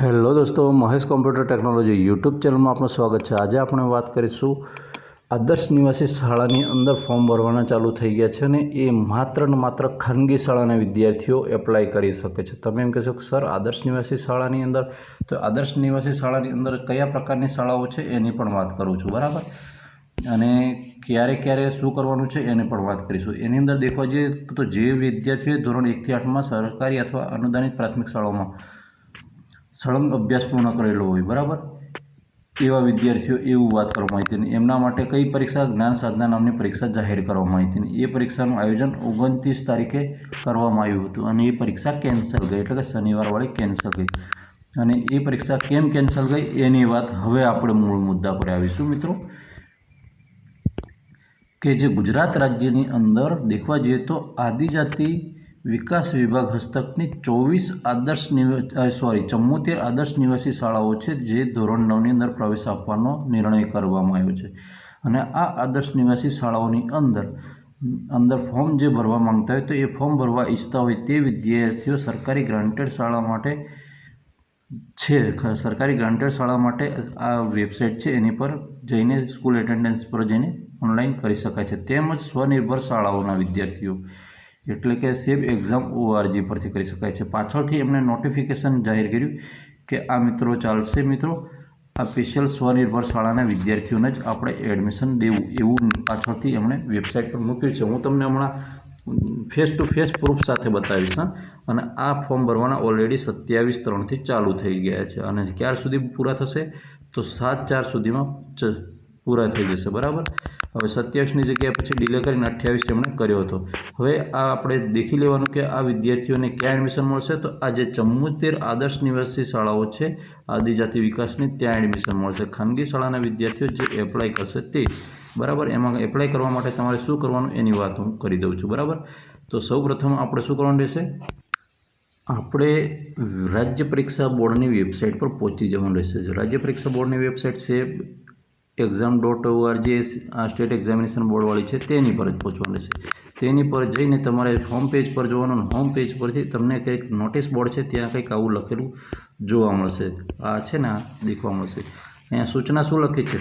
Hello દોસ્તો, Mahesh computer technology YouTube ચેનલમાં આપનું સ્વાગત છે. આજે આપણે વાત કરીશું આદર્શ નિવાસી શાળાની અંદર ફોર્મ ભરવાના ચાલુ થઈ ગયા છે અને એ માત્ર ને માત્ર ખાનગી શાળાના વિદ્યાર્થીઓ એપ્લાય કરી શકે છે. તમે એમ કહેશો કે સર, આદર્શ નિવાસી શાળાની અંદર તો આદર્શ નિવાસી શાળાની અંદર કયા પ્રકારની શાળાઓ છે? એની પણ વાત કરું છું, બરાબર? અને ક્યારે ક્યારે શું કરવાનું છે એની પણ વાત કરીશું. એની અંદર દેખવા જઈએ તો જે વિદ્યાર્થીઓએ ધોરણ એકથી આઠમાં સરકારી અથવા અનુદાનિત પ્રાથમિક શાળાઓમાં સળંગ અભ્યાસ પૂર્ણ કરેલો હોય, બરાબર? એવા વિદ્યાર્થીઓ એવું વાત કરવામાં આવી હતી એમના માટે કઈ પરીક્ષા જ્ઞાન સાધના નામની પરીક્ષા જાહેર કરવામાં આવી હતી એ પરીક્ષાનું આયોજન ઓગણત્રીસ તારીખે કરવામાં આવ્યું હતું અને એ પરીક્ષા કેન્સલ ગઈ, એટલે કે શનિવારવાળી કેન્સલ ગઈ. અને એ પરીક્ષા કેમ કેન્સલ ગઈ એની વાત હવે આપણે મૂળ મુદ્દા પર આવીશું મિત્રો. કે જે ગુજરાત રાજ્યની અંદર દેખવા જઈએ તો આદિજાતિ વિકાસ વિભાગ હસ્તકની ચોવીસ આદર્શ સોરી ચુમ્મોતેર આદર્શ નિવાસી શાળાઓ છે જે ધોરણ નવની અંદર પ્રવેશ આપવાનો નિર્ણય કરવામાં આવ્યો છે. અને આ આદર્શ નિવાસી શાળાઓની અંદર અંદર ફોર્મ જે ભરવા માંગતા હોય તો એ ફોર્મ ભરવા ઈચ્છતા હોય તે વિદ્યાર્થીઓ સરકારી ગ્રાન્ટેડ શાળા માટે છે. સરકારી ગ્રાન્ટેડ શાળા માટે આ વેબસાઇટ છે, એની પર જઈને સ્કૂલ એટેન્ડન્સ પર જઈને ઓનલાઈન કરી શકાય છે. તેમજ સ્વનિર્ભર શાળાઓના વિદ્યાર્થીઓ. એટલે કે સેફ એક્ઝામ ઓઆરજી પરથી કરી શકાય છે. પાછળથી એમણે નોટિફિકેશન જાહેર કર્યું કે આ મિત્રો ચાલશે મિત્રો. આ સ્પેશિયલ સ્વનિર્ભર શાળાના વિદ્યાર્થીઓને જ આપણે એડમિશન દેવું એવું પાછળથી એમણે વેબસાઇટ પર મૂક્યું છે. હું તમને હમણાં ફેસ ટુ ફેસ પ્રૂફ સાથે બતાવીશ અને આ ફોર્મ ભરવાના ઓલરેડી સત્યાવીસ ત્રણથી ચાલુ થઈ ગયા છે. અને ક્યાર સુધી પૂરા થશે, તો સાત ચાર સુધીમાં પૂરા થઈ જશે, બરાબર? હવે સત્યાવીસની જગ્યાએ પછી ડિલે કરીને અઠ્યાવીસ એમણે કર્યો હતો. હવે આ આપણે દેખી લેવાનું કે આ વિદ્યાર્થીઓને ક્યાં એડમિશન મળશે? તો આ જે ચમ્મોતેર આદર્શ નિવાસી શાળાઓ છે, આદિજાતિ વિકાસની, ત્યાં એડમિશન મળશે. ખાનગી શાળાના વિદ્યાર્થીઓ જે એપ્લાય કરશે તે. બરાબર? એમાં એપ્લાય કરવા માટે તમારે શું કરવાનું એની વાત હું કરી દઉં છું, બરાબર? તો સૌપ્રથમ આપણે શું કરવાનું રહેશે? આપણે રાજ્ય પરીક્ષા બોર્ડની વેબસાઇટ પર પહોંચી જવાનું રહેશે. રાજ્ય પરીક્ષા બોર્ડની વેબસાઇટ છે exam dot ORG state examination બોર્ડવાળી છે, તેની પર જ પહોંચવાનું રહેશે તેની પર જઈને તમારે હોમ પેજ પર જોવાનું હોમ પેજ પરથી તમને કંઈક નોટિસ બોર્ડ છે, ત્યાં કંઈક આવું લખેલું જોવા મળશે. આ છે ને આ દેખવા મળશે. અહીંયા સૂચના શું લખી છે?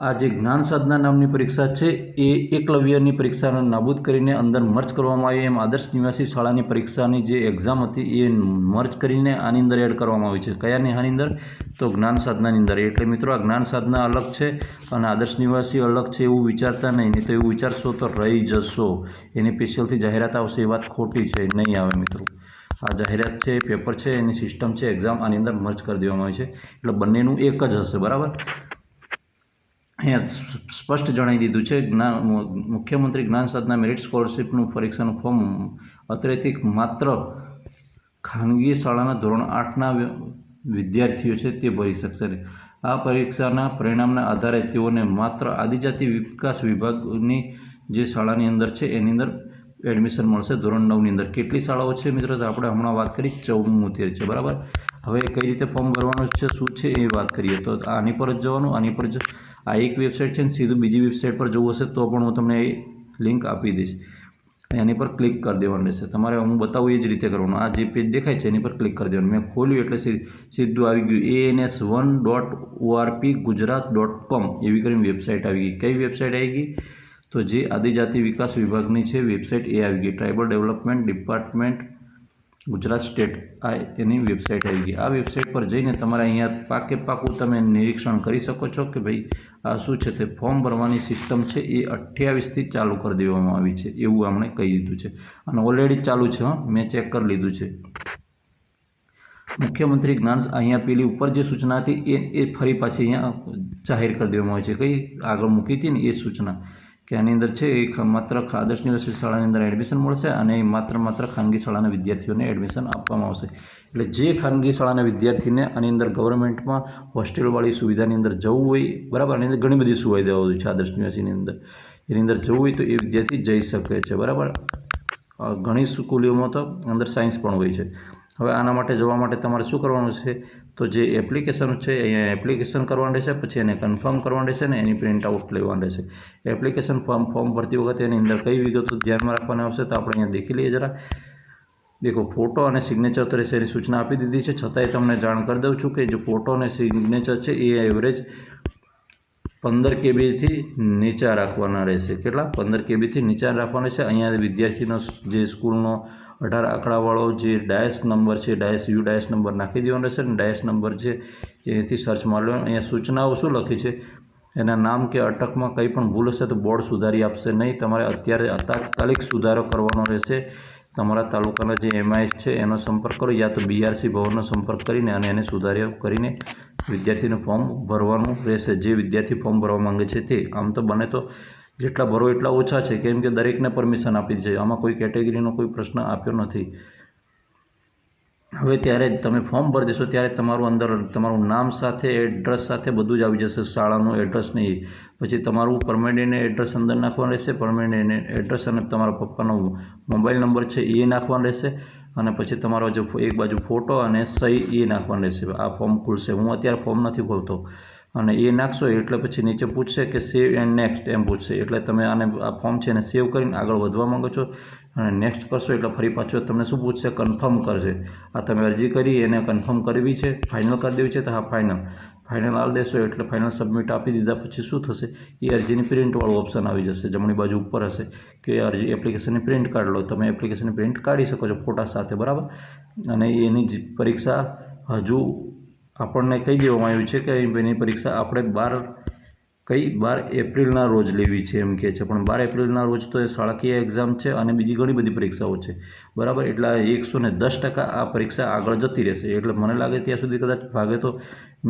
આ જે જ્ઞાન સાધના નામની પરીક્ષા છે, એ એકલવ્યની પરીક્ષાને નાબૂદ કરીને અંદર મર્જ કરવામાં આવી. એમ આદર્શ નિવાસી શાળાની પરીક્ષાની જે એક્ઝામ હતી, એ મર્જ કરીને આની અંદર એડ કરવામાં આવી છે. કયાની? આની અંદર? તો જ્ઞાન સાધનાની અંદર. એટલે મિત્રો, આ જ્ઞાન સાધના અલગ છે અને આદર્શ નિવાસી અલગ છે એવું વિચારતા નહીં. નહીં તો એવું વિચારશો તો રહી જશો. એની સ્પેશિયલથી જાહેરાત આવશે, એ વાત ખોટી છે. નહીં આવે મિત્રો. આ જાહેરાત છે પેપર છે, એની સિસ્ટમ છે એક્ઝામ આની અંદર મર્જ કરી દેવામાં આવી છે. એટલે બંનેનું એક જ હશે. બરાબર? અહીંયા સ્પ- સ્પષ્ટ જણાવી દીધું છે, જ્ઞાન મુખ્યમંત્રી જ્ઞાન સાધના મેરિટ સ્કોલરશીપનું પરીક્ષાનું ફોર્મ અત્રેથી માત્ર ખાનગી શાળાના ધોરણ આઠના વિદ્યાર્થીઓ છે તે ભરી શકશે નહીં. આ પરીક્ષાના પરિણામના આધારે તેઓને માત્ર આદિજાતિ વિકાસ વિભાગની જે શાળાની અંદર છે એની અંદર એડમિશન મળશે. ધોરણ નવની અંદર કેટલી શાળાઓ છે મિત્રો? તો આપણે હમણાં વાત કરી ચૌમુતેર છે, બરાબર? હવે કઈ રીતે ફોર્મ ભરવાનું છે, શું છે એ વાત કરીએ. તો આની પર જ જવાનું, આની પર જ આ એક વેબસાઇટ છે ને સીધું બીજી વેબસાઇટ પર જવું હશે તો પણ હું તમને એ લિંક આપી દઈશ. એની પર ક્લિક કરી દેવાનું રહેશે. તમારે હું બતાવું એ જ રીતે કરવાનું. આ જે પેજ દેખાય છે એની પર ક્લિક કરી દેવાનું. મેં ખોલ્યું એટલે સીધું આવી ગયું. ANS one dot ORP Gujarat dot com એવી કરીને વેબસાઇટ આવી ગઈ. કઈ વેબસાઇટ આવી ગઈ? તો જે આદિજાતિ વિકાસ વિભાગની છે વેબસાઇટ એ આવી ગઈ. Tribal development department Gujarat state આ એની વેબસાઇટ આવી ગઈ. આ વેબસાઇટ પર જઈને તમારે અહીંયા પાકે પાકું તમે નિરીક્ષણ કરી શકો છો કે ભાઈ આ શું છે તે ફોર્મ ભરવાની સિસ્ટમ છે એ અઠ્યાવીસથી ચાલુ કરી દેવામાં આવી છે, એવું આપણે કહી દીધું છે. અને ઓલરેડી ચાલુ છે, હા, મેં ચેક કરી લીધું છે. મુખ્યમંત્રી જ્ઞાન અહીંયા પેલી ઉપર જે સૂચના હતી એ એ ફરી પાછી અહીંયા જાહેર કરી દેવામાં આવી છે. કઈ આગળ મૂકી હતી ને એ સૂચના. કે આની અંદર છે એ ખ- માત્ર આદર્શ નિવાસી શાળાની અંદર એડમિશન મળશે અને માત્ર માત્ર ખાનગી શાળાના વિદ્યાર્થીઓને એડમિશન આપવામાં આવશે. એટલે જે ખાનગી શાળાના વિદ્યાર્થીને આની અંદર ગવર્મેન્ટમાં હોસ્ટેલવાળી સુવિધાની અંદર જવું હોય, બરાબર? આની અંદર ઘણી બધી સુવિધાઓ છે આદર્શ યુનિવર્સિટીની અંદર. એની અંદર જવું હોય તો એ વિદ્યાર્થી જઈ શકે છે, બરાબર? ઘણી સ્કૂલોમાં તો અંદર સાયન્સ પણ હોય છે. હવે આના માટે જવા માટે તમારે શું કરવાનું છે? તો જે એપ્લિકેશન છે અહીંયા એપ્લિકેશન કરવાનું રહેશે, પછી એને કન્ફર્મ કરવાનું રહેશે ને એની પ્રિન્ટ આઉટ લેવાની રહેશે. એપ્લિકેશન ફોર્મ ફોર્મ ભરતી વખતે એની અંદર કઈ વિગતો ધ્યાનમાં રાખવાની આવશે તો આપણે અહીંયા દેખી લઈએ જરા દેખો ફોટો અને સિગ્નેચર તો રહેશે, એની સૂચના આપી દીધી છે. છતાંય તમને જાણ કરી દઉં છું કે જે ફોટો અને સિગ્નેચર છે, એ એવરેજ પંદર કેબીથી નીચા રાખવાના રહેશે. કેટલા? પંદર કેબીથી નીચા રાખવાના છે. અહીંયા વિદ્યાર્થીનો જે સ્કૂલનો અઢાર આંકડાવાળો જે ડાયસ નંબર છે ડાયસ યુ ડાયસ નંબર નાખી દેવાનો રહેશે અને ડાયસ નંબર છે એથી સર્ચ મારી અહીંયા સૂચનાઓ શું લખી છે? એના નામ કે અટકમાં કંઈ પણ ભૂલ હશે તો બોર્ડ સુધારી આપશે નહીં. તમારે અત્યારે તાત્કાલિક સુધારો કરવાનો રહેશે. તમારા તાલુકાના જે એમઆઈએસ છે, એનો સંપર્ક કરો યા તો બીઆરસી ભવનનો સંપર્ક કરીને અને એને સુધાર્યો કરીને વિદ્યાર્થીનું ફોર્મ ભરવાનું રહેશે. જે વિદ્યાર્થી ફોર્મ ભરવા માંગે છે તે. આમ તો બને તો જેટલા ભરો એટલા ઓછા છે. કેમ કે દરેકને પરમિશન આપી છે. આમાં કોઈ કેટેગરીનો કોઈ પ્રશ્ન આપ્યો નથી. હવે ત્યારે તમે ફોર્મ ભરી દેશો ત્યારે તમારું અંદર, તમારું નામ સાથે, એડ્રેસ સાથે બધું જ આવી જશે. શાળાનું એડ્રેસ નહીં. પછી તમારું પરમેનન્ટ એડ્રેસ અંદર નાખવાનું રહેશે. પરમેનન્ટ એડ્રેસ અને તમારા પપ્પાનો મોબાઈલ નંબર છે એ નાખવાનો રહેશે. અને પછી તમારો જે એક બાજુ ફોટો અને સહી એ નાખવાનો રહેશે. આ ફોર્મ ખુલશે. હું અત્યારે ફોર્મ નથી ખોલતો અને એ નાખશો એટલે પછી નીચે પૂછશે કે સેવ એન્ડ નેક્સ્ટ એમ પૂછશે. એટલે તમે આને આ ફોર્મ છે એને સેવ કરીને આગળ વધવા માંગો છો અને નેક્સ્ટ કરશો એટલે ફરી પાછું તમને શું પૂછશે? કન્ફર્મ કરશે. આ તમે અરજી કરી, એને કન્ફર્મ કરવી છે ફાઇનલ કરી દેવી છે, તો હા ફાઇનલ ફાઇનલ આલ દેશો એટલે ફાઇનલ સબમિટ આપી દીધા, પછી શું થશે? એ અરજીની પ્રિન્ટવાળું ઓપ્શન આવી જશે, જમણી બાજુ ઉપર હશે. કે અરજી એપ્લિકેશનની પ્રિન્ટ કાઢ લો. તમે એપ્લિકેશનની પ્રિન્ટ કાઢી શકો છો ફોટા સાથે, બરાબર? અને એની પરીક્ષા હજુ આપણને કહી દેવામાં આવ્યું છે કે એની પરીક્ષા આપણે બાર કઈ બાર એપ્રિલના રોજ લેવી છે એમ કહે છે. પણ બાર એપ્રિલના રોજ તો એ શાળાકીય એક્ઝામ છે અને બીજી ઘણી બધી પરીક્ષાઓ છે. બરાબર? એટલે એકસો ને દસ ટકા આ પરીક્ષા આગળ જતી રહેશે. એટલે મને લાગે ત્યાં સુધી કદાચ ભાગે તો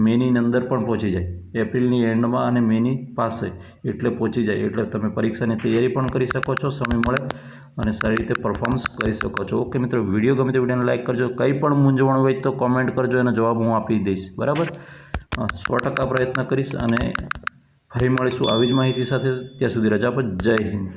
મેની અંદર પણ પહોંચી જાય. એપ્રિલની એન્ડમાં અને મેની પાસે એટલે પહોંચી જાય. એટલે તમે પરીક્ષાની તૈયારી પણ કરી શકો છો, સમય મળે અને સારી રીતે પરફોર્મન્સ કરી શકો છો. ઓકે મિત્રો, વીડિયો ગમે તે વિડીયોને લાઇક કરજો. કંઈ પણ મૂંઝવણ હોય તો કોમેન્ટ કરજો. એનો જવાબ હું આપી દઈશ. બરાબર? સો ટકા પ્રયત્ન કરીશ અને ફરી મળીશું આવી જ માહિતી સાથે. ત્યાં સુધી રજા પર જય હિન્દ.